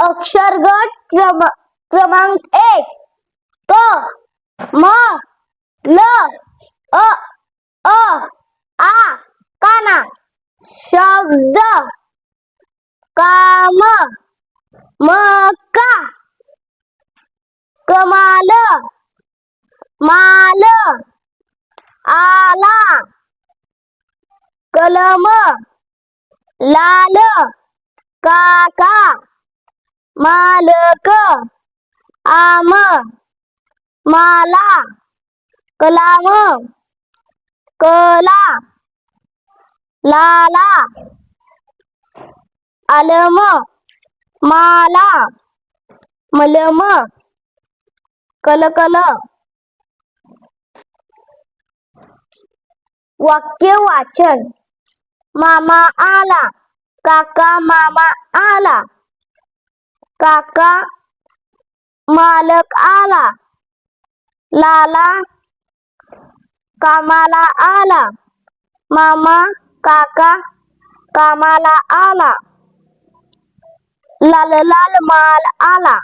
अक्षर गट क्रम क्रमांक एक. क. म. ल. अ. अ. आ. काना. शब्द. काम. मका. कमाल. माल. आला. कलम. लाल. काका. मालक आम माला कलाम कला लाला आलम माला मलम कलकल वाक्य वाचन मामा आला काका मामा आला. काका मालक आला. लाला कामाला आला. मामा काका कामाला आला. लाल लाल माल आला.